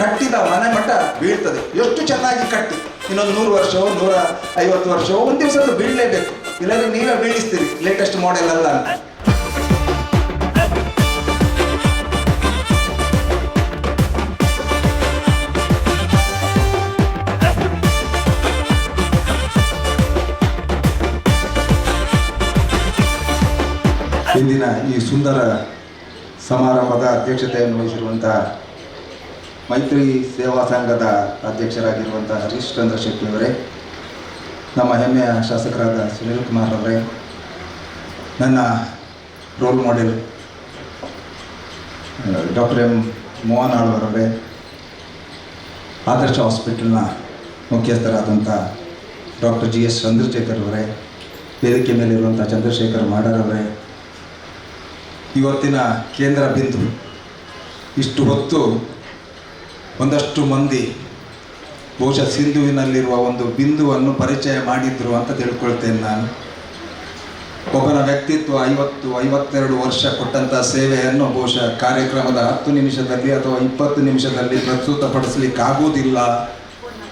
ಕಟ್ಟಿದ ಮನೆ ಮಟ್ಟ ಬೀಳ್ತದೆ. ಎಷ್ಟು ಚೆನ್ನಾಗಿ ಕಟ್ಟಿ. ಇನ್ನೊಂದು ನೂರು ವರ್ಷವೋ, ನೂರ ಐವತ್ತು ವರ್ಷವೋ, ಒಂದು ದಿವಸ ಬೀಳಲೇಬೇಕು. ಇಲ್ಲಾಂದ್ರೆ ನೀವೇ ಬೀಳಿಸ್ತೀರಿ ಲೇಟೆಸ್ಟ್ ಮಾಡೆಲ್ ಅಲ್ಲ ಇಂದಿನ ಈ ಸುಂದರ ಸಮಾರಂಭದ ಅಧ್ಯಕ್ಷತೆಯನ್ನು ವಹಿಸಿರುವಂಥ ಮೈತ್ರಿ ಸೇವಾ ಸಂಘದ ಅಧ್ಯಕ್ಷರಾಗಿರುವಂಥ ಹರೀಶ್ ಚಂದ್ರ ಶೆಟ್ಟಿ ಅವರೇ, ನಮ್ಮ ಹೆಮ್ಮೆಯ ಶಾಸಕರಾದ ಸುನೀಲ್ ಕುಮಾರ್ ಅವರೇ, ನನ್ನ role model doctor M Mohan ಆಳ್ವರವರೇ ಆದರ್ಶ ಹಾಸ್ಪಿಟಲ್ನ ಮುಖ್ಯಸ್ಥರಾದಂಥ ಡಾಕ್ಟರ್ ಜಿ ಎಸ್ ಚಂದ್ರಶೇಖರ್ ಅವರೇ, ವೇದಿಕೆ ಮೇಲಿರುವಂಥ ಚಂದ್ರಶೇಖರ್ ಮಾಡರವರೇ ಇವತ್ತಿನ ಕೇಂದ್ರ ಬಿಂದು ಇಷ್ಟು ಹೊತ್ತು ಒಂದಷ್ಟು ಮಂದಿ ಬಹುಶಃ ಸಿಂಧುವಿನಲ್ಲಿರುವ ಒಂದು ಬಿಂದುವನ್ನು ಪರಿಚಯ ಮಾಡಿದ್ರು ಅಂತ ತಿಳ್ಕೊಳ್ತೇನೆ ನಾನು. ಒಬ್ಬನ ವ್ಯಕ್ತಿತ್ವ ಐವತ್ತು, ಐವತ್ತೆರಡು ವರ್ಷ ಕೊಟ್ಟಂಥ ಸೇವೆಯನ್ನು ಬಹುಶಃ ಕಾರ್ಯಕ್ರಮದ ಹತ್ತು ನಿಮಿಷದಲ್ಲಿ ಅಥವಾ ಇಪ್ಪತ್ತು ನಿಮಿಷದಲ್ಲಿ ಪ್ರಸ್ತುತಪಡಿಸಲಿಕ್ಕಾಗುವುದಿಲ್ಲ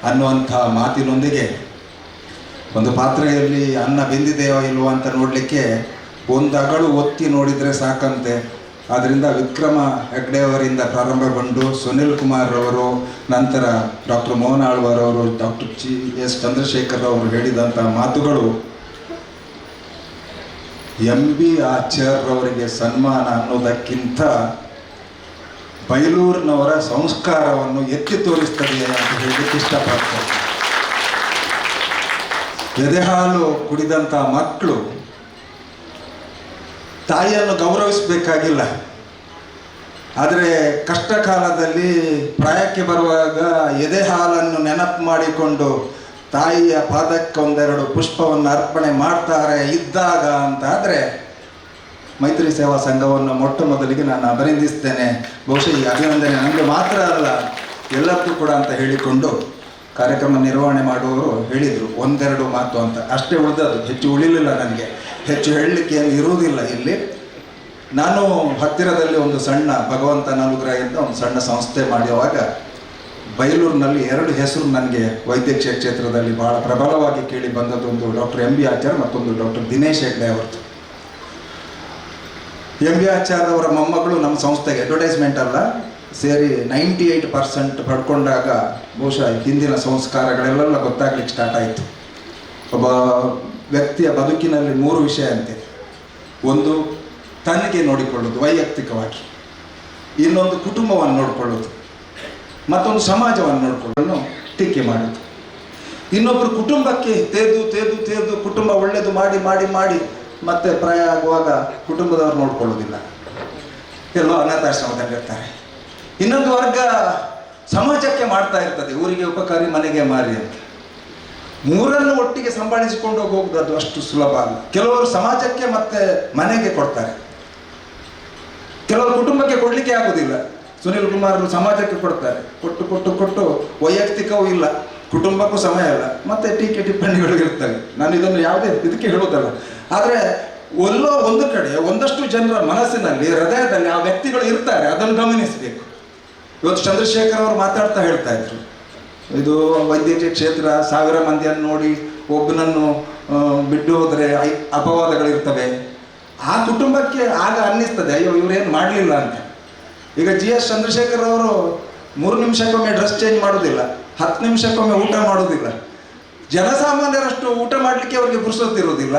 ಅನ್ನುವಂಥ ಮಾತಿನೊಂದಿಗೆ ಒಂದು ಪಾತ್ರೆಯಲ್ಲಿ ಅನ್ನ ಬೆಂದಿದೆಯೋ ಇಲ್ವೋ ಅಂತ ನೋಡಲಿಕ್ಕೆ ಒಂದು ಅಗಳು ಒತ್ತಿ ನೋಡಿದರೆ ಸಾಕಂತೆ. ಆದ್ದರಿಂದ ವಿಕ್ರಮ ಹೆಗ್ಡೆಯವರಿಂದ ಪ್ರಾರಂಭಗೊಂಡು ಸುನಿಲ್ ಕುಮಾರ್ ಅವರು ನಂತರ ಡಾಕ್ಟರ್ ಮೋಹನ್ ಆಳ್ವಾರ್ ಅವರು, ಡಾಕ್ಟರ್ ಜಿ ಎಸ್ ಚಂದ್ರಶೇಖರ್ ಅವರು ಹೇಳಿದಂಥ ಮಾತುಗಳು ಎಂ ಬಿ ಆಚಾರ್ಯ ಅವರಿಗೆ ಸನ್ಮಾನ ಅನ್ನೋದಕ್ಕಿಂತ ಬೈಲೂರಿನವರ ಸಂಸ್ಕಾರವನ್ನು ಎತ್ತಿ ತೋರಿಸ್ತದೆ ಅಂತ ಹೇಳಲಿಕ್ಕೆ ಇಷ್ಟಪಡ್ತಾರೆ ಎದೆಹಾಲು ಕುಡಿದಂಥ ಮಕ್ಕಳು ತಾಯಿಯನ್ನು ಗೌರವಿಸಬೇಕಾಗಿಲ್ಲ. ಆದರೆ ಕಷ್ಟ ಕಾಲದಲ್ಲಿ ಪ್ರಾಯಕ್ಕೆ ಬರುವಾಗ ಎದೆ ಹಾಲನ್ನು ನೆನಪು ಮಾಡಿಕೊಂಡು ತಾಯಿಯ ಪಾದಕ್ಕೊಂದೆರಡು ಪುಷ್ಪವನ್ನು ಅರ್ಪಣೆ ಮಾಡ್ತಾರೆ ಇದ್ದಾಗ ಅಂತ ಆದರೆ ಮೈತ್ರಿ ಸೇವಾ ಸಂಘವನ್ನು ಮೊಟ್ಟ ಮೊದಲಿಗೆ ನಾನು ಅಭಿನಂದಿಸ್ತೇನೆ. ಬಹುಶಃ ಈ ಅಭಿನಂದನೆ ನನಗೆ ಮಾತ್ರ ಅಲ್ಲ, ಎಲ್ಲಕ್ಕೂ ಕೂಡ ಅಂತ ಹೇಳಿಕೊಂಡು ಕಾರ್ಯಕ್ರಮ ನಿರ್ವಹಣೆ ಮಾಡುವವರು ಹೇಳಿದರು ಒಂದೆರಡು ಮಾತು ಅಂತ. ಅಷ್ಟೇ ಉಳಿದದು ಹೆಚ್ಚು ಉಳಿಲಿಲ್ಲ ನನಗೆ. ಹೆಚ್ಚು ಹೇಳಲಿಕ್ಕೆ ಏನು ಇರುವುದಿಲ್ಲ ಇಲ್ಲಿ. ನಾನು ಹತ್ತಿರದಲ್ಲಿ ಒಂದು ಸಣ್ಣ ಭಗವಂತನ ಎಂದು ಒಂದು ಸಣ್ಣ ಸಂಸ್ಥೆ ಮಾಡುವಾಗ ಬೈಲೂರಿನಲ್ಲಿ ಎರಡು ಹೆಸರು ನನಗೆ ವೈದ್ಯಕೀಯ ಕ್ಷೇತ್ರದಲ್ಲಿ ಬಹಳ ಪ್ರಬಲವಾಗಿ ಕೇಳಿ ಬಂದದ್ದು ಒಂದು ಡಾಕ್ಟರ್ ಎಂ ಬಿ ಆಚಾರ್ ಮತ್ತೊಂದು ಡಾಕ್ಟರ್ ದಿನೇಶ್ ಹೆಗ್ಡೆ ಅವರದ್ದು ಎಂ ಬಿ ಆಚಾರ್ ಅವರ ಮೊಮ್ಮಗಳು ನಮ್ಮ ಸಂಸ್ಥೆಗೆ ಅಡ್ವರ್ಟೈಸ್ಮೆಂಟ್ ಅಲ್ಲ, ಸೇರಿ ನೈಂಟಿ ಏಯ್ಟ್ ಪರ್ಸೆಂಟ್ ಪಡ್ಕೊಂಡಾಗ ಬಹುಶಃ ಹಿಂದಿನ ಸಂಸ್ಕಾರಗಳೆಲ್ಲ ಗೊತ್ತಾಗ್ಲಿಕ್ಕೆ ಸ್ಟಾರ್ಟ್ ಆಯಿತು. ಒಬ್ಬ ವ್ಯಕ್ತಿಯ ಬದುಕಿನಲ್ಲಿ ಮೂರು ವಿಷಯ ಅಂತೆ. ಒಂದು ತನಗೆ ನೋಡಿಕೊಳ್ಳೋದು ವೈಯಕ್ತಿಕವಾಗಿ. ಇನ್ನೊಂದು, ಕುಟುಂಬವನ್ನು ನೋಡಿಕೊಳ್ಳೋದು ಮತ್ತೊಂದು, ಸಮಾಜವನ್ನು ನೋಡಿಕೊಳ್ಳೋನು ಟೀಕೆ ಮಾಡೋದು ಇನ್ನೊಬ್ಬರು ಕುಟುಂಬಕ್ಕೆ ತೇದು ತೇದು ತೇದು, ಕುಟುಂಬ ಒಳ್ಳೆಯದು ಮಾಡಿ ಮಾಡಿ ಮಾಡಿ, ಮತ್ತೆ ಪ್ರಾಯ ಆಗುವಾಗ ಕುಟುಂಬದವರು ನೋಡ್ಕೊಳ್ಳೋದಿಲ್ಲ ಎಲ್ಲೋ ಅನಾಥಾಶ್ರಮದಲ್ಲಿರ್ತಾರೆ ಇನ್ನೊಂದು ವರ್ಗ ಸಮಾಜಕ್ಕೆ ಮಾಡ್ತಾ ಇರ್ತದೆ. ಊರಿಗೆ ಉಪಕಾರಿ ಮನೆಗೆ ಮಾರಿ ಅಂತ. ಮೂರನ್ನು ಒಟ್ಟಿಗೆ ಸಂಭಾಳಿಸಿಕೊಂಡು ಹೋಗುವುದು ಅದು ಅಷ್ಟು ಸುಲಭ ಅಲ್ಲ. ಕೆಲವರು ಸಮಾಜಕ್ಕೆ ಮತ್ತೆ ಮನೆಗೆ ಕೊಡ್ತಾರೆ. ಕೆಲವರು ಕುಟುಂಬಕ್ಕೆ ಕೊಡಲಿಕ್ಕೆ ಆಗೋದಿಲ್ಲ. ಸುನಿಲ್ ಕುಮಾರ್ ಸಮಾಜಕ್ಕೆ ಕೊಡ್ತಾರೆ. ಕೊಟ್ಟು ಕೊಟ್ಟು ಕೊಟ್ಟು ವೈಯಕ್ತಿಕವೂ ಇಲ್ಲ. ಕುಟುಂಬಕ್ಕೂ ಸಮಯ ಇಲ್ಲ. ಮತ್ತೆ ಟೀಕೆ ಟಿಪ್ಪಣಿಗಳು ಇರ್ತವೆ. ನಾನು ಇದನ್ನು ಯಾವುದೇ ಇದಕ್ಕೆ ಹೇಳುವುದಲ್ಲ. ಆದರೆ ಎಲ್ಲೋ ಒಂದು ಕಡೆ ಒಂದಷ್ಟು ಜನರ ಮನಸ್ಸಿನಲ್ಲಿ, ಹೃದಯದಲ್ಲಿ ಆ ವ್ಯಕ್ತಿಗಳು ಇರ್ತಾರೆ. ಅದನ್ನು ಗಮನಿಸಬೇಕು. ಇವತ್ತು ಚಂದ್ರಶೇಖರ್ ಅವರು ಮಾತಾಡ್ತಾ ಹೇಳ್ತಾ ಇದ್ರು. ಇದು ವೈದ್ಯಕೀಯ ಕ್ಷೇತ್ರ ಸಾವಿರ ಮಂದಿಯನ್ನು ನೋಡಿ ಒಬ್ಬನನ್ನು ಬಿಟ್ಟು ಹೋದರೆ ಐ, ಅಪವಾದಗಳಿರ್ತವೆ. ಆ ಕುಟುಂಬಕ್ಕೆ ಆಗ ಅನ್ನಿಸ್ತದೆ, ಅಯ್ಯೋ, ಇವರೇನು ಮಾಡಲಿಲ್ಲ ಅಂತ. ಈಗ ಜಿ ಎಸ್ ಚಂದ್ರಶೇಖರ್ ಅವರು ಮೂರು ನಿಮಿಷಕ್ಕೊಮ್ಮೆ ಡ್ರೆಸ್ ಚೇಂಜ್ ಮಾಡೋದಿಲ್ಲ, ಹತ್ತು ನಿಮಿಷಕ್ಕೊಮ್ಮೆ ಊಟ ಮಾಡೋದಿಲ್ಲ. ಜನಸಾಮಾನ್ಯರಷ್ಟು ಊಟ ಮಾಡಲಿಕ್ಕೆ ಅವರಿಗೆ ಪುರುಸೊತ್ತಿರೋದಿಲ್ಲ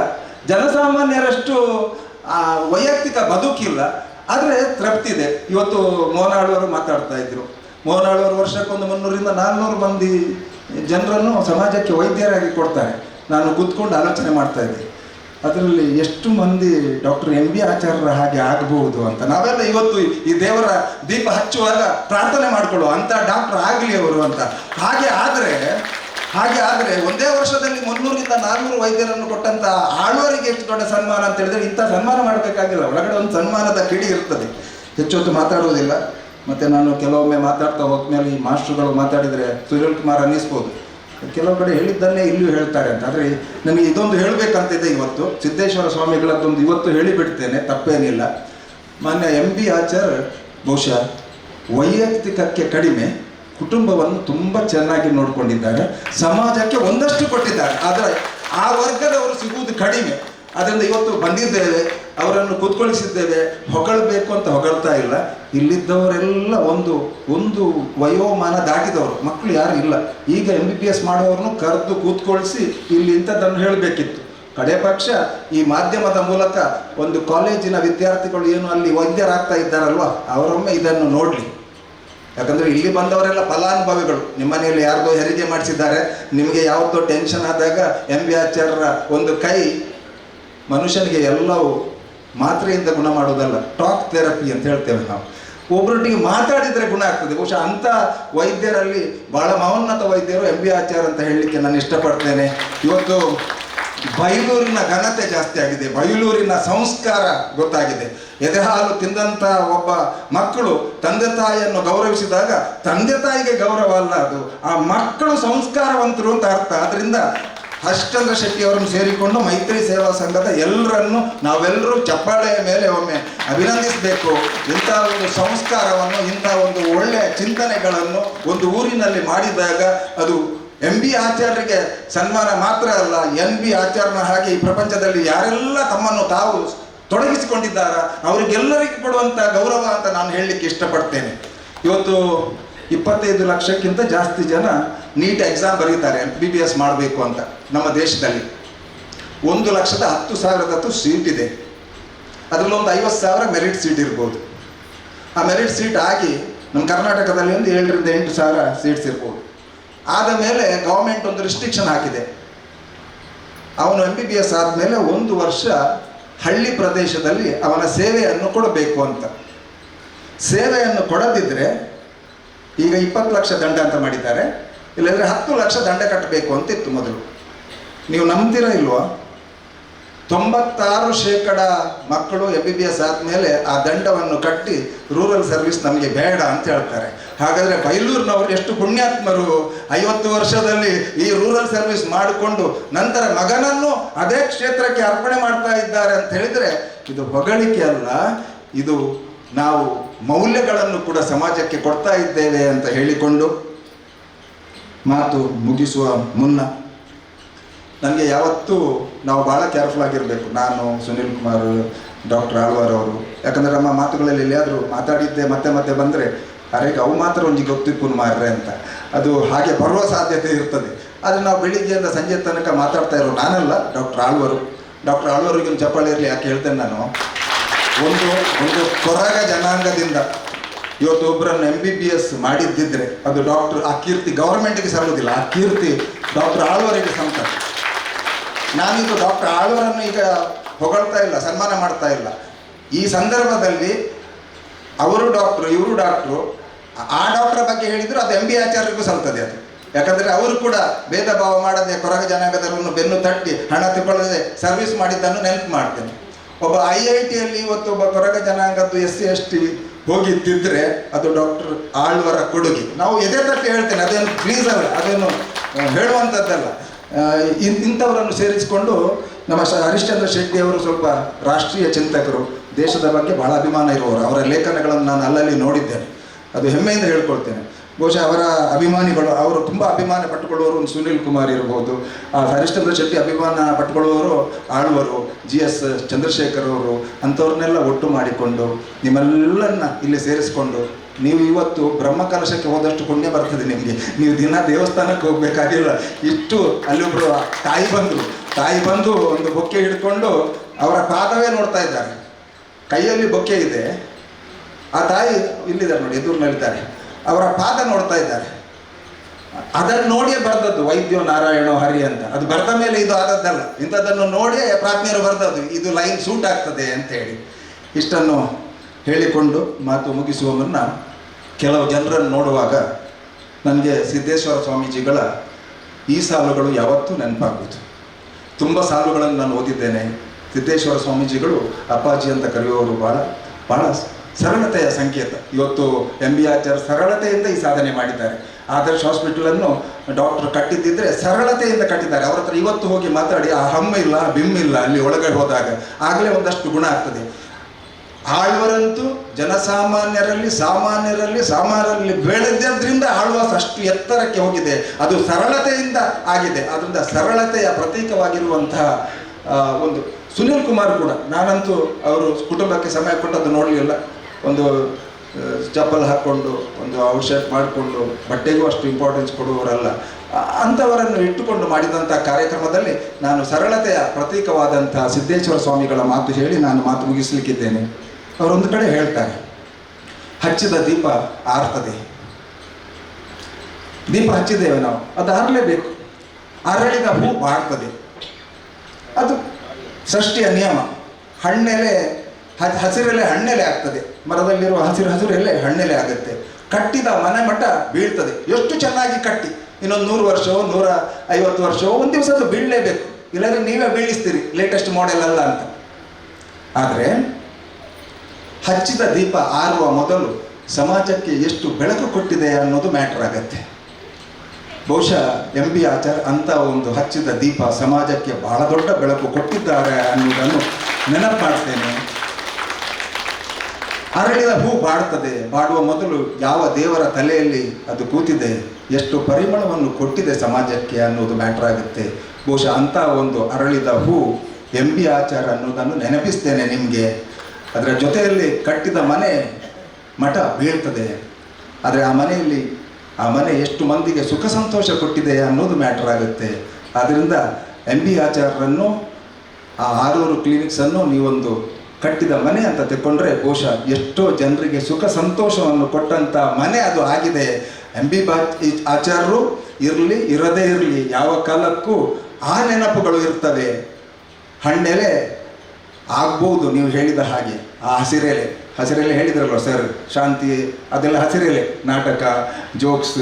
ಜನಸಾಮಾನ್ಯರಷ್ಟು ವೈಯಕ್ತಿಕ ಬದುಕಿಲ್ಲ. ಆದರೆ ತೃಪ್ತಿ ಇದೆ. ಇವತ್ತು ಅವರು ಮಾತಾಡ್ತಾ ಇದ್ರು. ಮೋಹನಾಳವರು ವರ್ಷಕ್ಕೊಂದು ಮುನ್ನೂರಿಂದ ನಾಲ್ನೂರು ಮಂದಿ ಜನರನ್ನು ಸಮಾಜಕ್ಕೆ ವೈದ್ಯರಾಗಿ ಕೊಡ್ತಾರೆ. ನಾನು ಕೂತ್ಕೊಂಡು ಆಲೋಚನೆ ಮಾಡ್ತಾ ಇದ್ದೆ. ಅದರಲ್ಲಿ ಎಷ್ಟು ಮಂದಿ ಡಾಕ್ಟರ್ ಎಂ ಬಿ ಆಚಾರ್ಯರ ಹಾಗೆ ಆಗಬಹುದು ಅಂತ. ನಾವೆಲ್ಲ ಇವತ್ತು ಈ ದೇವರ ದೀಪ ಹಚ್ಚುವಾಗ ಪ್ರಾರ್ಥನೆ ಮಾಡಿಕೊಳ್ಳುವ ಅಂತ ಡಾಕ್ಟರ್ ಆಗಲಿ ಅವರು ಅಂತ. ಹಾಗೆ ಆದರೆ ಹಾಗೆ ಆದರೆ ಒಂದೇ ವರ್ಷದಲ್ಲಿ ಮುನ್ನೂರಿಂದ ನಾನ್ನೂರು ವೈದ್ಯರನ್ನು ಕೊಟ್ಟಂತ ಆಳ್ವರಿಗೆ ಎಷ್ಟು ದೊಡ್ಡ ಸನ್ಮಾನ ಅಂತ ಹೇಳಿದ್ರೆ ಇಂಥ ಸನ್ಮಾನ ಮಾಡಬೇಕಾಗಿಲ್ಲ. ಒಳಗಡೆ ಒಂದು ಸನ್ಮಾನದ ಕಿಡಿ ಇರ್ತದೆ. ಹೆಚ್ಚು ಹೊತ್ತು ಮಾತಾಡುವುದಿಲ್ಲ. ಮತ್ತು ನಾನು ಕೆಲವೊಮ್ಮೆ ಮಾತಾಡ್ತಾ ಹೋದ್ಮೇಲೆ ಈ ಮಾಸ್ಟ್ರುಗಳು ಮಾತಾಡಿದರೆ ಸುನಿಲ್ ಕುಮಾರ್ ಅನ್ನಿಸ್ಬೋದು. ಕೆಲವು ಕಡೆ ಹೇಳಿದ್ದನ್ನೇ ಇಲ್ಲಿಯೂ ಹೇಳ್ತಾರೆ ಅಂತ. ಆದರೆ ನನಗೆ ಇದೊಂದು ಹೇಳಬೇಕಂತಿದೆ ಇವತ್ತು. ಸಿದ್ದೇಶ್ವರ ಸ್ವಾಮಿಗಳದ್ದೊಂದು ಇವತ್ತು ಹೇಳಿಬಿಡ್ತೇನೆ, ತಪ್ಪೇನಿಲ್ಲ. ಮಾನ್ಯ ಎಂ ಬಿ ಆಚಾರ್, ಬಹುಶಃ ವೈಯಕ್ತಿಕಕ್ಕೆ ಕಡಿಮೆ, ಕುಟುಂಬವನ್ನು ತುಂಬ ಚೆನ್ನಾಗಿ ನೋಡಿಕೊಂಡಿದ್ದಾರೆ. ಸಮಾಜಕ್ಕೆ ಒಂದಷ್ಟು ಕೊಟ್ಟಿದ್ದಾರೆ. ಆದರೆ ಆ ವರ್ಗದವರು ಸಿಗುವುದು ಕಡಿಮೆ. ಅದರಿಂದ ಇವತ್ತು ಬಂದಿದ್ದೇವೆ, ಅವರನ್ನು ಕೂತ್ಕೊಳಿಸಿದ್ದೇವೆ ಹೊಗಳಬೇಕು ಅಂತ ಹೊಗಳ್ತಾ ಇಲ್ಲ. ಇಲ್ಲಿದ್ದವರೆಲ್ಲ ಒಂದು ಒಂದು ವಯೋಮಾನ ದಾಟಿದವರು. ಮಕ್ಕಳು ಯಾರು ಇಲ್ಲ. ಈಗ ಎಂ ಬಿ ಬಿ ಎಸ್ ಮಾಡುವವ್ರನ್ನು ಕರೆದು ಕೂತ್ಕೊಳಿಸಿ ಇಲ್ಲಿ ಇಂಥದ್ದನ್ನು ಹೇಳಬೇಕಿತ್ತು. ಕಡೆ ಪಕ್ಷ ಈ ಮಾಧ್ಯಮದ ಮೂಲಕ ಒಂದು ಕಾಲೇಜಿನ ವಿದ್ಯಾರ್ಥಿಗಳು ಏನು ಅಲ್ಲಿ ವೈದ್ಯರಾಗ್ತಾ ಇದ್ದಾರಲ್ವ, ಅವರೊಮ್ಮೆ ಇದನ್ನು ನೋಡಲಿ. ಯಾಕಂದರೆ ಇಲ್ಲಿ ಬಂದವರೆಲ್ಲ ಫಲಾನುಭವಿಗಳು. ನಿಮ್ಮ ಮನೆಯಲ್ಲಿ ಯಾರ್ದೋ ಹೆರಿಗೆ ಮಾಡಿಸಿದ್ದಾರೆ. ನಿಮಗೆ ಯಾವುದೋ ಟೆನ್ಷನ್ ಆದಾಗ ಎಂ ಬಿ ಆಚಾರ್ಯರ ಒಂದು ಕೈ ಮನುಷ್ಯನಿಗೆ ಎಲ್ಲವೂ ಮಾತ್ರೆಯಿಂದ ಗುಣ ಮಾಡೋದಲ್ಲ ಟಾಕ್ ಥೆರಪಿ ಅಂತ ಹೇಳ್ತೇವೆ ನಾವು. ಒಬ್ಬರೊಟ್ಟಿಗೆ ಮಾತಾಡಿದರೆ ಗುಣ ಆಗ್ತದೆ. ಬಹುಶಃ ಅಂಥ ವೈದ್ಯರಲ್ಲಿ ಬಹಳ ಮಹೋನ್ನತ ವೈದ್ಯರು ಎಂ ಬಿ ಆಚಾರ್ ಅಂತ ಹೇಳಲಿಕ್ಕೆ ನಾನು ಇಷ್ಟಪಡ್ತೇನೆ. ಇವತ್ತು ಬೈಲೂರಿನ ಘನತೆ ಜಾಸ್ತಿ ಆಗಿದೆ. ಬೈಲೂರಿನ ಸಂಸ್ಕಾರ ಗೊತ್ತಾಗಿದೆ. ಎದೆಹಾಲು ತಿಂದಂತಹ ಒಬ್ಬ ಮಕ್ಕಳು ತಂದೆ ತಾಯಿಯನ್ನು ಗೌರವಿಸಿದಾಗ ತಂದೆ ತಾಯಿಗೆ ಗೌರವ ಅಲ್ಲ ಅದು. ಆ ಮಕ್ಕಳು ಸಂಸ್ಕಾರವಂತರು ಅಂತ ಅರ್ಥ. ಅದರಿಂದ ಹರಿಶ್ಚಂದ್ರ ಶೆಟ್ಟಿ ಅವರನ್ನು ಸೇರಿಕೊಂಡು ಮೈತ್ರಿ ಸೇವಾ ಸಂಘದ ಎಲ್ಲರನ್ನು ನಾವೆಲ್ಲರೂ ಚಪ್ಪಾಳೆಯ ಮೇಲೆ ಒಮ್ಮೆ ಅಭಿನಂದಿಸಬೇಕು. ಇಂಥ ಒಂದು ಸಂಸ್ಕಾರವನ್ನು, ಇಂಥ ಒಂದು ಒಳ್ಳೆಯ ಚಿಂತನೆಗಳನ್ನು ಒಂದು ಊರಿನಲ್ಲಿ ಮಾಡಿದಾಗ ಅದು ಎಂ ಬಿ ಆಚಾರ್ಯರಿಗೆ ಸನ್ಮಾನ ಮಾತ್ರ ಅಲ್ಲ, ಎನ್ ಬಿ ಆಚಾರ್ಯನ ಹಾಗೆ ಈ ಪ್ರಪಂಚದಲ್ಲಿ ಯಾರೆಲ್ಲ ತಮ್ಮನ್ನು ತಾವು ತೊಡಗಿಸಿಕೊಂಡಿದ್ದಾರ, ಅವರಿಗೆಲ್ಲರಿಗೂ ಕೊಡುವಂಥ ಗೌರವ ಅಂತ ನಾನು ಹೇಳಲಿಕ್ಕೆ ಇಷ್ಟಪಡ್ತೇನೆ. ಇವತ್ತು ಇಪ್ಪತ್ತೈದು ಲಕ್ಷಕ್ಕಿಂತ ಜಾಸ್ತಿ ಜನ ನೀಟ್ ಎಕ್ಸಾಮ್ ಬರೀತಾರೆ ಬಿ ಬಿ ಎಸ್ ಮಾಡಬೇಕು ಅಂತ ನಮ್ಮ ದೇಶದಲ್ಲಿ. ಒಂದು ಲಕ್ಷದ ಹತ್ತು ಸಾವಿರದತ್ತು ಸೀಟ್ ಇದೆ. ಅದರಲ್ಲೊಂದು ಐವತ್ತು ಸಾವಿರ ಮೆರಿಟ್ ಸೀಟ್ ಇರ್ಬೋದು. ಆ ಮೆರಿಟ್ ಸೀಟ್ ಆಗಿ ನಮ್ಮ ಕರ್ನಾಟಕದಲ್ಲಿ ಒಂದು ಏಳರಿಂದ ಎಂಟು ಸಾವಿರ ಸೀಟ್ಸ್ ಇರ್ಬೋದು. ಆದ ಮೇಲೆ ಗೌರ್ಮೆಂಟ್ ಒಂದು ರಿಸ್ಟ್ರಿಕ್ಷನ್ ಹಾಕಿದೆ. ಅವನು ಎಂ ಬಿ ಬಿ ಎಸ್ ಆದಮೇಲೆ ಒಂದು ವರ್ಷ ಹಳ್ಳಿ ಪ್ರದೇಶದಲ್ಲಿ ಅವನ ಸೇವೆಯನ್ನು ಕೊಡಬೇಕು ಅಂತ. ಸೇವೆಯನ್ನು ಕೊಡದಿದ್ದರೆ ಈಗ ಇಪ್ಪತ್ತು ಲಕ್ಷ ದಂಡ ಅಂತ ಮಾಡಿದ್ದಾರೆ. ಇಲ್ಲಾಂದರೆ ಹತ್ತು ಲಕ್ಷ ದಂಡ ಕಟ್ಟಬೇಕು ಅಂತಿತ್ತು ಮೊದಲು. ನೀವು ನಂಬ್ತೀರಾ ಇಲ್ವಾ? ತೊಂಬತ್ತಾರು ಶೇಕಡ ಮಕ್ಕಳು ಎಂ ಬಿ ಬಿ ಎಸ್ ಆದಮೇಲೆ ಆ ದಂಡವನ್ನು ಕಟ್ಟಿ ರೂರಲ್ ಸರ್ವಿಸ್ ನಮಗೆ ಬೇಡ ಅಂತ ಹೇಳ್ತಾರೆ. ಹಾಗಾದರೆ ಬೈಲೂರಿನವರು ಎಷ್ಟು ಪುಣ್ಯಾತ್ಮರು. ಐವತ್ತು ವರ್ಷದಲ್ಲಿ ಈ ರೂರಲ್ ಸರ್ವಿಸ್ ಮಾಡಿಕೊಂಡು ನಂತರ ಮಗನನ್ನು ಅದೇ ಕ್ಷೇತ್ರಕ್ಕೆ ಅರ್ಪಣೆ ಮಾಡ್ತಾ ಇದ್ದಾರೆ ಅಂತ ಹೇಳಿದರೆ ಇದು ಹೊಗಳಿಕೆ ಅಲ್ಲ. ಇದು ನಾವು ಮೌಲ್ಯಗಳನ್ನು ಕೂಡ ಸಮಾಜಕ್ಕೆ ಕೊಡ್ತಾ ಇದ್ದೇವೆ ಅಂತ ಹೇಳಿಕೊಂಡು ಮಾತು ಮುಗಿಸುವ ಮುನ್ನ ನನಗೆ ಯಾವತ್ತೂ ನಾವು ಭಾಳ ಕೇರ್ಫುಲ್ ಆಗಿರಬೇಕು. ನಾನು, ಸುನೀಲ್ ಕುಮಾರ್ ಡಾಕ್ಟರ್ ಆಳ್ವಾರ್ ಅವರು. ಯಾಕಂದರೆ ನಮ್ಮ ಮಾತುಗಳಲ್ಲಿ ಎಲ್ಲಿಯಾದರೂ ಮಾತಾಡಿದ್ದೆ, ಮತ್ತೆ ಮತ್ತೆ ಬಂದರೆ, ಅರೆ, ಅವು ಮಾತ್ರ ಒಂದು ಗೊತ್ತಿಪ್ಪು ಮಾರ್ರೆ ಅಂತ. ಅದು ಹಾಗೆ ಬರುವ ಸಾಧ್ಯತೆ ಇರ್ತದೆ. ಆದರೆ ನಾವು ಬೆಳಿಗ್ಗೆಯಿಂದ ಸಂಜೆ ತನಕ ಮಾತಾಡ್ತಾ ಇರೋ ನಾನಲ್ಲ ಡಾಕ್ಟರ್ ಆಳ್ವರು. ಡಾಕ್ಟರ್ ಆಳ್ವರಿಗೆ ಒಂದು ಚಪ್ಪಾಳೆ ಇರಲಿ ಯಾಕೆ ಹೇಳ್ತೇನೆ ನಾನು? ಒಂದು ಒಂದು ಕೊರಗ ಜನಾಂಗದಿಂದ ಇವತ್ತು ಒಬ್ಬರನ್ನು ಎಂ ಬಿ ಬಿ ಎಸ್ ಮಾಡಿದ್ದಿದ್ರೆ ಅದು ಡಾಕ್ಟರ್ ಆ ಕೀರ್ತಿ ಗೌರ್ಮೆಂಟಿಗೆ ಸಲ್ಲೋದಿಲ್ಲ, ಆ ಕೀರ್ತಿ ಡಾಕ್ಟರ್ ಆಳ್ವರಿಗೆ ಸಂತ ನಾನೀಗ ಡಾಕ್ಟರ್ ಆಳ್ವರನ್ನು ಈಗ ಹೊಗಳ್ತಾ ಇಲ್ಲ, ಸನ್ಮಾನ ಮಾಡ್ತಾ ಇಲ್ಲ. ಈ ಸಂದರ್ಭದಲ್ಲಿ ಅವರು ಡಾಕ್ಟ್ರು ಇವರು ಡಾಕ್ಟ್ರು ಆ ಡಾಕ್ಟರ್ ಬಗ್ಗೆ ಹೇಳಿದ್ರು ಅದು ಎಂ ಬಿ ಆಚಾರ್ಯರಿಗೂ ಸಲ್ತದೆ ಅದು. ಯಾಕಂದರೆ ಅವರು ಕೂಡ ಭೇದ ಭಾವ ಮಾಡದೆ ಕೊರಗ ಜನಾಂಗದವರನ್ನು ಬೆನ್ನು ತಟ್ಟಿ ಹಣ ತಿಳ್ಕೊಳ್ಳದೆ ಸರ್ವಿಸ್ ಮಾಡಿದ್ದನ್ನು ನೆನಪು ಮಾಡ್ತೇನೆ. ಒಬ್ಬ ಐ ಐ ಟಿಯಲ್ಲಿ ಇವತ್ತು ಒಬ್ಬ ಕೊರಗ ಜನಾಂಗದ್ದು ಎಸ್ ಸಿ ಎಸ್ ಟಿ ಹೋಗಿದ್ದಿದ್ರೆ ಅದು ಡಾಕ್ಟರ್ ಆಳ್ವರ ಕೊಡುಗೆ. ನಾವು ಎದೆ ತಟ್ಟಿ ಹೇಳ್ತೇನೆ ಅದೇನು ಪ್ಲೀಸ್ ಅಲ್ಲ ಅದೇನು ಹೇಳುವಂಥದ್ದಲ್ಲ. ಇಂಥವರನ್ನು ಸೇರಿಸಿಕೊಂಡು ನಮ್ಮ ಶ, ಹರಿಶ್ಚಂದ್ರ ಶೆಟ್ಟಿ ಅವರು ಸ್ವಲ್ಪ ರಾಷ್ಟ್ರೀಯ ಚಿಂತಕರು, ದೇಶದ ಬಗ್ಗೆ ಬಹಳ ಅಭಿಮಾನ ಇರುವವರು. ಅವರ ಲೇಖನಗಳನ್ನು ನಾನು ಅಲ್ಲಲ್ಲಿ ನೋಡಿದ್ದೇನೆ. ಅದು ಹೆಮ್ಮೆಯಿಂದ ಹೇಳ್ಕೊಳ್ತೇನೆ. ಬಹುಶಃ ಅವರ ಅಭಿಮಾನಿಗಳು, ಅವರು ತುಂಬ ಅಭಿಮಾನ ಪಟ್ಟುಕೊಳ್ಳುವರು ಒಂದು ಸುನಿಲ್ ಕುಮಾರ್ ಇರಬಹುದು ಹರಿಶ್ಚಂದ್ರ ಶೆಟ್ಟಿ ಅಭಿಮಾನ ಪಟ್ಟುಕೊಳ್ಳುವವರು ಆಳ್ವರು ಜಿ ಎಸ್ ಚಂದ್ರಶೇಖರ್ ಅವರು, ಅಂಥವ್ರನ್ನೆಲ್ಲ ಒಟ್ಟು ಮಾಡಿಕೊಂಡು ನಿಮ್ಮೆಲ್ಲನ್ನ ಇಲ್ಲಿ ಸೇರಿಸಿಕೊಂಡು ನೀವು ಇವತ್ತು ಬ್ರಹ್ಮಕಲಶಕ್ಕೆ ಹೋದಷ್ಟು ಪುಣ್ಯ ಬರ್ತದೆ ನಿಮಗೆ. ನೀವು ದಿನ ದೇವಸ್ಥಾನಕ್ಕೆ ಹೋಗ್ಬೇಕಾಗಿಲ್ಲ, ಇಷ್ಟು ಅಲ್ಲಿ ಒಬ್ಬರು ತಾಯಿ ಬಂದರು, ತಾಯಿ ಬಂದು ಒಂದು ಬೊಕ್ಕೆ ಹಿಡ್ಕೊಂಡು ಅವರ ಪಾದವೇ ನೋಡ್ತಾ ಇದ್ದಾರೆ. ಕೈಯಲ್ಲಿ ಬೊಕ್ಕೆ ಇದೆ. ಆ ತಾಯಿ ಇಲ್ಲಿದ್ದಾರೆ ನೋಡಿ, ಎದುರಿನಲ್ಲಿದ್ದಾರೆ. ಅವರ ಪಾದ ನೋಡ್ತಾ ಇದ್ದಾರೆ. ಅದನ್ನು ನೋಡಿಯೇ ಬರೆದದ್ದು, ವೈದ್ಯೋ ನಾರಾಯಣೋ ಹರಿ ಅಂತ. ಅದು ಬರೆದ ಮೇಲೆ ಇದು ಆದದ್ದಲ್ಲ. ಇಂಥದ್ದನ್ನು ನೋಡಿಯೇ ಪ್ರಾಜ್ಞರು ಬರೆದದ್ದು, ಇದು ಲೈನ್ ಸೂಟ್ ಆಗ್ತದೆ ಅಂತ ಹೇಳಿ. ಇಷ್ಟನ್ನು ಹೇಳಿಕೊಂಡು ಮಾತು ಮುಗಿಸುವ ಮುನ್ನ ಕೆಲವು ಜನರನ್ನು ನೋಡುವಾಗ ನನಗೆ ಸಿದ್ದೇಶ್ವರ ಸ್ವಾಮೀಜಿಗಳ ಈ ಸಾಲುಗಳು ಯಾವತ್ತೂ ನೆನಪಾಗುವುದು. ತುಂಬ ಸಾಲುಗಳನ್ನು ನಾನು ಓದಿದ್ದೇನೆ. ಸಿದ್ದೇಶ್ವರ ಸ್ವಾಮೀಜಿಗಳು ಅಪ್ಪಾಜಿ ಅಂತ ಕರೆಯುವವರು ಭಾಳ ಭಾಳ ಸರಳತೆಯ ಸಂಕೇತ. ಇವತ್ತು ಎಂ ಬಿ ಆಚಾರ್ಯ ಸರಳತೆಯಿಂದ ಈ ಸಾಧನೆ ಮಾಡಿದ್ದಾರೆ. ಆದರ್ಶ ಹಾಸ್ಪಿಟಲನ್ನು ಡಾಕ್ಟರ್ ಕಟ್ಟಿದ್ದಿದ್ರೆ ಸರಳತೆಯಿಂದ ಕಟ್ಟಿದ್ದಾರೆ. ಅವ್ರ ಹತ್ರ ಇವತ್ತು ಹೋಗಿ ಮಾತಾಡಿ, ಆ ಹಮ್ಮ ಇಲ್ಲ ಬಿಮ್ ಇಲ್ಲ, ಅಲ್ಲಿ ಒಳಗಡೆ ಹೋದಾಗ ಆಗಲೇ ಒಂದಷ್ಟು ಗುಣ ಆಗ್ತದೆ. ಆಳ್ವರಂತೂ ಜನಸಾಮಾನ್ಯರಲ್ಲಿ, ಸಾಮಾನ್ಯರಲ್ಲಿ ಸಾಮಾನ್ಯರಲ್ಲಿ ಬೆಳೆದ್ರಿಂದ ಆಳ್ವ ಅಷ್ಟು ಎತ್ತರಕ್ಕೆ ಹೋಗಿದೆ. ಅದು ಸರಳತೆಯಿಂದ ಆಗಿದೆ. ಅದರಿಂದ ಸರಳತೆಯ ಪ್ರತೀಕವಾಗಿರುವಂತಹ ಒಂದು ಸುನೀಲ್ ಕುಮಾರ್ ಕೂಡ. ನಾನಂತೂ ಅವರು ಕುಟುಂಬಕ್ಕೆ ಸಮಯ ಕೊಟ್ಟದ್ದು ನೋಡಲಿಲ್ಲ. ಒಂದು ಚಪ್ಪಲ್ ಹಾಕ್ಕೊಂಡು ಒಂದು ಔಷಧ ಮಾಡಿಕೊಂಡು, ಬಟ್ಟೆಗೂ ಅಷ್ಟು ಇಂಪಾರ್ಟೆನ್ಸ್ ಕೊಡುವವರಲ್ಲ. ಅಂಥವರನ್ನು ಇಟ್ಟುಕೊಂಡು ಮಾಡಿದಂಥ ಕಾರ್ಯಕ್ರಮದಲ್ಲಿ ನಾನು ಸರಳತೆಯ ಪ್ರತೀಕವಾದಂಥ ಸಿದ್ದೇಶ್ವರ ಸ್ವಾಮಿಗಳ ಮಾತು ಹೇಳಿ ನಾನು ಮಾತು ಮುಗಿಸಲಿಕ್ಕಿದ್ದೇನೆ. ಅವರೊಂದು ಕಡೆ ಹೇಳ್ತಾರೆ, ಹಚ್ಚಿದ ದೀಪ ಆರ್ತದೆ. ದೀಪ ಹಚ್ಚಿದ್ದೇವೆ ನಾವು, ಅದು ಆರಲೇಬೇಕು. ಅರಳಿದ ಹೂ ಬಾಡ್ತದೆ ಅದು ಸೃಷ್ಟಿಯ ನಿಯಮ. ಹಣ್ಣೆಲೆ ಹ- ಹಸಿರೆಲೆ ಹಣ್ಣೆಲೆ ಆಗ್ತದೆ. ಮರದಲ್ಲಿರುವ ಹಸಿರು ಹಸಿರು ಹಣ್ಣೆಲೆ ಆಗುತ್ತೆ. ಕಟ್ಟಿದ ಮನೆ ಮಠ ಬೀಳ್ತದೆ. ಎಷ್ಟು ಚೆನ್ನಾಗಿ ಕಟ್ಟಿ. ಇನ್ನೊಂದು ನೂರು ವರ್ಷವೋ, ನೂರ ಐವತ್ತು ವರ್ಷವೋ, ಒಂದು ದಿವಸ ಅದು ಬೀಳಲೇಬೇಕು. ಇಲ್ಲಾದ್ರೆ ನೀವೇ ಬೀಳಿಸ್ತೀರಿ ಲೇಟೆಸ್ಟ್ ಮಾಡೆಲ್ ಅಲ್ಲ ಅಂತ. ಆದರೆ, ಹಚ್ಚಿದ ದೀಪ ಆರುವ ಮೊದಲು ಸಮಾಜಕ್ಕೆ ಎಷ್ಟು ಬೆಳಕು ಕೊಟ್ಟಿದೆ ಅನ್ನೋದು ಮ್ಯಾಟರ್ ಆಗತ್ತೆ. ಬಹುಶಃ ಎಂ ಬಿ ಆಚಾರ್ ಅಂತ ಒಂದು ಹಚ್ಚಿದ ದೀಪ ಸಮಾಜಕ್ಕೆ ಬಹಳ ದೊಡ್ಡ ಬೆಳಕು ಕೊಟ್ಟಿದ್ದಾರೆ ಅನ್ನೋದನ್ನು ನೆನಪು ಮಾಡ್ತೇನೆ. ಅರಳಿದ ಹೂ ಬಾಡುತ್ತದೆ ಬಾಡುವ ಮೊದಲು ಯಾವ ದೇವರ ತಲೆಯಲ್ಲಿ ಅದು ಕೂತಿದೆ, ಎಷ್ಟು ಪರಿಮಳವನ್ನು ಕೊಟ್ಟಿದೆ ಸಮಾಜಕ್ಕೆ ಅನ್ನೋದು ಮ್ಯಾಟರ್ ಆಗುತ್ತೆ. ಬಹುಶಃ ಅಂಥ ಒಂದು ಅರಳಿದ ಹೂ ಎಂ ಬಿ ಆಚಾರ ಅನ್ನೋದನ್ನು ನೆನಪಿಸ್ತೇನೆ ನಿಮಗೆ. ಅದರ ಜೊತೆಯಲ್ಲಿ ಕಟ್ಟಿದ ಮನೆ ಮಠ ಬೀಳ್ತದೆ. ಆದರೆ ಆ ಮನೆಯಲ್ಲಿ, ಆ ಮನೆ ಎಷ್ಟು ಮಂದಿಗೆ ಸುಖ ಸಂತೋಷ ಕೊಟ್ಟಿದೆ ಅನ್ನೋದು ಮ್ಯಾಟರ್ ಆಗುತ್ತೆ. ಆದ್ದರಿಂದ ಎಂ ಬಿ ಆಚಾರ್ಯರನ್ನು ಆ ಆರೂರು ಕ್ಲಿನಿಕ್ಸನ್ನು ನೀವೊಂದು ಕಟ್ಟಿದ ಮನೆ ಅಂತ ತಿಳ್ಕೊಂಡ್ರೆ ಬಹುಶಃ ಎಷ್ಟೋ ಜನರಿಗೆ ಸುಖ ಸಂತೋಷವನ್ನು ಕೊಟ್ಟಂಥ ಮನೆ ಅದು ಆಗಿದೆ. ಎಂ ಬಿ ಈ- ಆಚಾರ್ಯರು ಇರಲಿ, ಇರದೇ ಇರಲಿ, ಯಾವ ಕಾಲಕ್ಕೂ ಆ ನೆನಪುಗಳು ಇರ್ತವೆ. ಹಣ್ಣೆಲೆ ಆಗ್ಬೋದು ನೀವು ಹೇಳಿದ ಹಾಗೆ, ಆ ಹಸಿರೆಲೆ. ಹಸಿರೆಲೆ ಹೇಳಿದ್ರಲ್ವ ಸರ್? ಶಾಂತಿ, ಅದೆಲ್ಲ ಹಸಿರೆಲೆ, ನಾಟಕ, ಜೋಕ್ಸ್,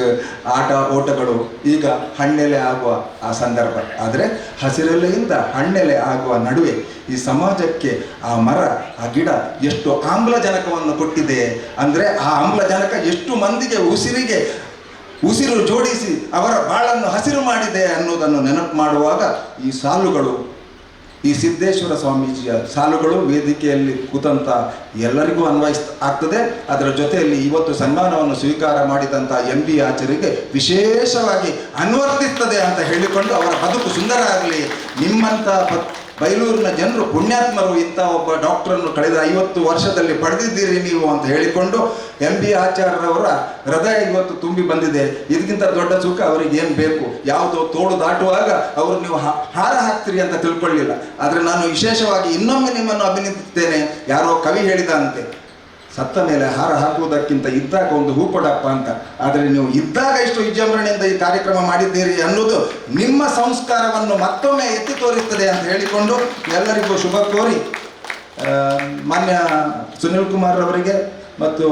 ಆಟ, ಓಟಗಳು, ಈಗ ಹಣ್ಣೆಲೆ ಆಗುವ ಆ ಸಂದರ್ಭ. ಆದರೆ ಹಸಿರೆಲೆಯಿಂದ ಹಣ್ಣೆಲೆ ಆಗುವ ನಡುವೆ ಈ ಸಮಾಜಕ್ಕೆ ಆ ಮರ, ಆ ಗಿಡ ಎಷ್ಟು ಆಮ್ಲಜನಕವನ್ನು ಕೊಟ್ಟಿದೆ ಅಂದರೆ ಆ ಆಮ್ಲಜನಕ ಎಷ್ಟು ಮಂದಿಗೆ ಉಸಿರಿಗೆ, ಉಸಿರು ಜೋಡಿಸಿ ಅವರ ಬಾಳನ್ನು ಹಸಿರು ಮಾಡಿದೆ ಅನ್ನೋದನ್ನು ನೆನಪು ಮಾಡುವಾಗ ಈ ಸಾಲುಗಳು ಈ ಸಿದ್ದೇಶ್ವರ ಸ್ವಾಮೀಜಿಯ ಸಾಲುಗಳು ವೇದಿಕೆಯಲ್ಲಿ ಕೂತಂತ ಎಲ್ಲರಿಗೂ ಅನ್ವಯಿಸ್ ಆಗ್ತದೆ. ಅದರ ಜೊತೆಯಲ್ಲಿ ಇವತ್ತು ಸನ್ಮಾನವನ್ನು ಸ್ವೀಕಾರ ಮಾಡಿದಂಥ ಎಂ ಬಿ ಆಚಾರ್ಯರಿಗೆ ವಿಶೇಷವಾಗಿ ಅನ್ವರ್ತಿಸ್ತದೆ ಅಂತ ಹೇಳಿಕೊಂಡು ಅವರ ಬದುಕು ಸುಂದರ ಆಗಲಿ. ನಿಮ್ಮಂಥ ಬೈಲೂರಿನ ಜನರು ಪುಣ್ಯಾತ್ಮರು ಇಂಥ ಒಬ್ಬ ಡಾಕ್ಟ್ರನ್ನು ಕಳೆದ ಐವತ್ತು ವರ್ಷದಲ್ಲಿ ಪಡೆದಿದ್ದೀರಿ ನೀವು ಅಂತ ಹೇಳಿಕೊಂಡು ಎಂ ಬಿ ಆಚಾರ್ಯರವರ ಹೃದಯ ಇವತ್ತು ತುಂಬಿ ಬಂದಿದೆ. ಇದಕ್ಕಿಂತ ದೊಡ್ಡ ಸುಖ ಅವರಿಗೆ ಏನು ಬೇಕು? ಯಾವುದೋ ತೋಡು ದಾಟುವಾಗ ಅವರು ನೀವು ಹಾರ ಹಾಕ್ತೀರಿ ಅಂತ ತಿಳ್ಕೊಳ್ಳಿಲ್ಲ. ಆದರೆ ನಾನು ವಿಶೇಷವಾಗಿ ಇನ್ನೊಮ್ಮೆ ನಿಮ್ಮನ್ನು ಅಭಿನಂದಿಸುತ್ತೇನೆ. ಯಾರೋ ಕವಿ ಹೇಳಿದ ಅಂತೆ ಸತ್ತ ಮೇಲೆ ಹಾರ ಹಾಕುವುದಕ್ಕಿಂತ ಇದ್ದಾಗ ಒಂದು ಹೂಕೊಡಪ್ಪ ಅಂತ. ಆದರೆ ನೀವು ಇದ್ದಾಗ ಇಷ್ಟು ವಿಜೃಂಭಣೆಯಿಂದ ಈ ಕಾರ್ಯಕ್ರಮ ಮಾಡಿದ್ದೀರಿ ಅನ್ನೋದು ನಿಮ್ಮ ಸಂಸ್ಕಾರವನ್ನು ಮತ್ತೊಮ್ಮೆ ಎತ್ತಿ ತೋರಿಸ್ತದೆ ಅಂತ ಹೇಳಿಕೊಂಡು ಎಲ್ಲರಿಗೂ ಶುಭ ಕೋರಿ ಮಾನ್ಯ ಸುನೀಲ್ ಕುಮಾರ್ ಅವರಿಗೆ ಮತ್ತು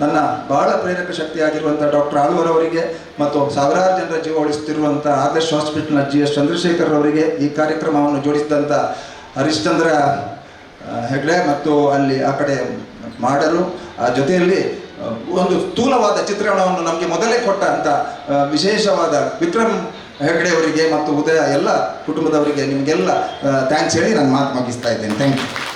ನನ್ನ ಬಹಳ ಪ್ರೇರಕ ಶಕ್ತಿಯಾಗಿರುವಂಥ ಡಾಕ್ಟರ್ ಆಳುವರವರಿಗೆ ಅವರಿಗೆ ಮತ್ತು ಸಾವಿರಾರು ಜನರ ಜೀವ ಉಳಿಸುತ್ತಿರುವಂಥ ಆದರ್ಶ್ ಹಾಸ್ಪಿಟಲ್ನ ಜಿ ಎಸ್ ಚಂದ್ರಶೇಖರ್ ಅವರಿಗೆ ಈ ಕಾರ್ಯಕ್ರಮವನ್ನು ಜೋಡಿಸಿದಂಥ ಹರಿಶ್ಚಂದ್ರ ಹೆಗ್ಡೆ ಮತ್ತು ಅಲ್ಲಿ ಆ ಕಡೆ ಮಾಡಲು, ಆ ಜೊತೆಯಲ್ಲಿ ಒಂದು ಸ್ಥೂಲವಾದ ಚಿತ್ರಣವನ್ನು ನಮಗೆ ಮೊದಲೇ ಕೊಟ್ಟ ಅಂತ ವಿಶೇಷವಾದ ವಿಕ್ರಮ್ ಹೆಗ್ಡೆ ಅವರಿಗೆ ಮತ್ತು ಉದಯ ಎಲ್ಲ ಕುಟುಂಬದವರಿಗೆ ನಿಮಗೆಲ್ಲ ಥ್ಯಾಂಕ್ಸ್ ಹೇಳಿ ನಾನು ಮಾತು ಮುಗಿಸ್ತಾ ಇದ್ದೇನೆ. Thank you